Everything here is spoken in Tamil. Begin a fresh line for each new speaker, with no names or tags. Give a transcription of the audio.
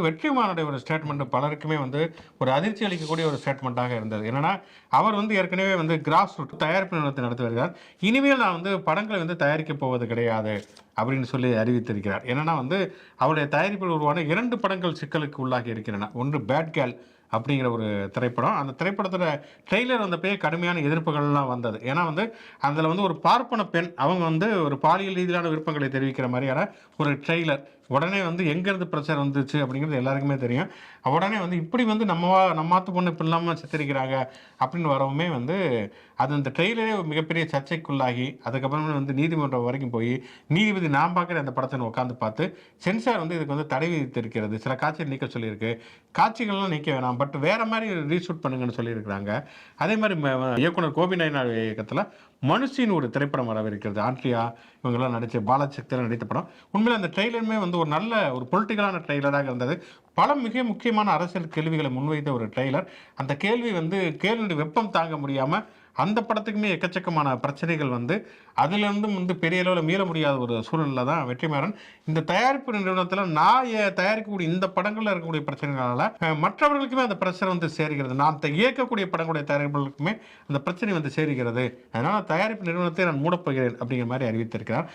வெற்றிமாறனுடைய ஒரு ஸ்டேட்மெண்ட் பலருக்குமே வந்து ஒரு அதிர்ச்சி அளிக்கக்கூடிய ஒரு ஸ்டேட்மெண்ட்டாக இருந்தது. என்னன்னா அவர் வந்து ஏற்கனவே வந்து கிராஸ் ரூட் தயாரிப்பு நிறுவனத்தை நடத்தி வருகிறார். இனிமேல் நான் வந்து படங்களை வந்து தயாரிக்க போவது கிடையாது. அப்படின்னு சொல்லி அறிவித்திருக்கிறார். என்னென்னா வந்து அவருடைய தயாரிப்பில் உருவான இரண்டு படங்கள் சிக்கலுக்கு உள்ளாகி இருக்கின்றன. ஒன்று பேட் கேல் அப்படிங்கிற ஒரு திரைப்படம். அந்த திரைப்படத்தோட ட்ரெய்லர் வந்தப்பே கடுமையான எதிர்ப்புகள்லாம் வந்தது. ஏன்னா வந்து அதில் வந்து ஒரு பார்ப்பன பெண் அவங்க வந்து ஒரு பாலியல் ரீதியிலான விருப்பங்களை தெரிவிக்கிற மாதிரியான ஒரு ட்ரெய்லர். உடனே வந்து எங்கேருந்து பிரச்சனை வந்துச்சு அப்படிங்கிறது எல்லாருக்குமே தெரியும். உடனே வந்து இப்படி வந்து நம்ம நம்மாத்து பொண்ணு இப்போ இல்லாமல் சித்தரிக்கிறாங்க அப்படின்னு வரவுமே வந்து அது அந்த ட்ரெய்லரே ஒரு மிகப்பெரிய சர்ச்சைக்குள்ளாகி அதுக்கப்புறமே வந்து நீதிமன்றம் வரைக்கும் போய் நீதிபதி நான் பார்க்குற அந்த படத்தை உட்காந்து பார்த்து சென்சார் வந்து இதுக்கு வந்து தடை விதித்திருக்கிறது. சில காட்சிகள் நீக்க சொல்லியிருக்கு. காட்சிகள்லாம் நீக்க வேணாம். பட் வேற மாதிரி ரீஷூட் பண்ணுங்கன்னு சொல்லியிருக்கிறாங்க. அதே மாதிரி இயக்குனர் கோபி நாயனார் இயக்கத்தில் மனுஷின் ஒரு திரைப்படம் வரவிருக்கிறது. ஆண்ட்ரியா இவங்கெல்லாம் நடித்த பாலசக்தியில் நடித்த படம். உண்மையில் அந்த ட்ரெய்லருமே வந்து ஒரு நல்ல ஒரு பொலிட்டிக்கலான ட்ரெய்லராக இருந்தது. பல மிக முக்கியமான அரசியல் கேள்விகளை முன்வைத்த ஒரு ட்ரெய்லர். அந்த கேள்வி வந்து கேள்வியுடைய வெப்பம் தாங்க முடியாமல் அந்த படத்துக்குமே எக்கச்சக்கமான பிரச்சனைகள் வந்து அதுலேருந்து வந்து பெரிய அளவில் மீள முடியாத ஒரு சூழ்நிலை தான் வெற்றிமாறன். இந்த தயாரிப்பு நிறுவனத்தில் நான் ஏ- தயாரிக்கக்கூடிய இந்த படங்களில் இருக்கக்கூடிய பிரச்சனைகளால் மற்றவர்களுக்குமே அந்த பிரச்சனை வந்து சேருகிறது. நான் த- இயக்கக்கூடிய படங்களுடைய தயாரிப்புகளுக்குமே அந்த பிரச்சனை வந்து சேருகிறது. அதனால் தயாரிப்பு நிறுவனத்தை நான் மூடப்போகிறேன் அப்படிங்கிற மாதிரி அறிவித்திருக்கிறார்.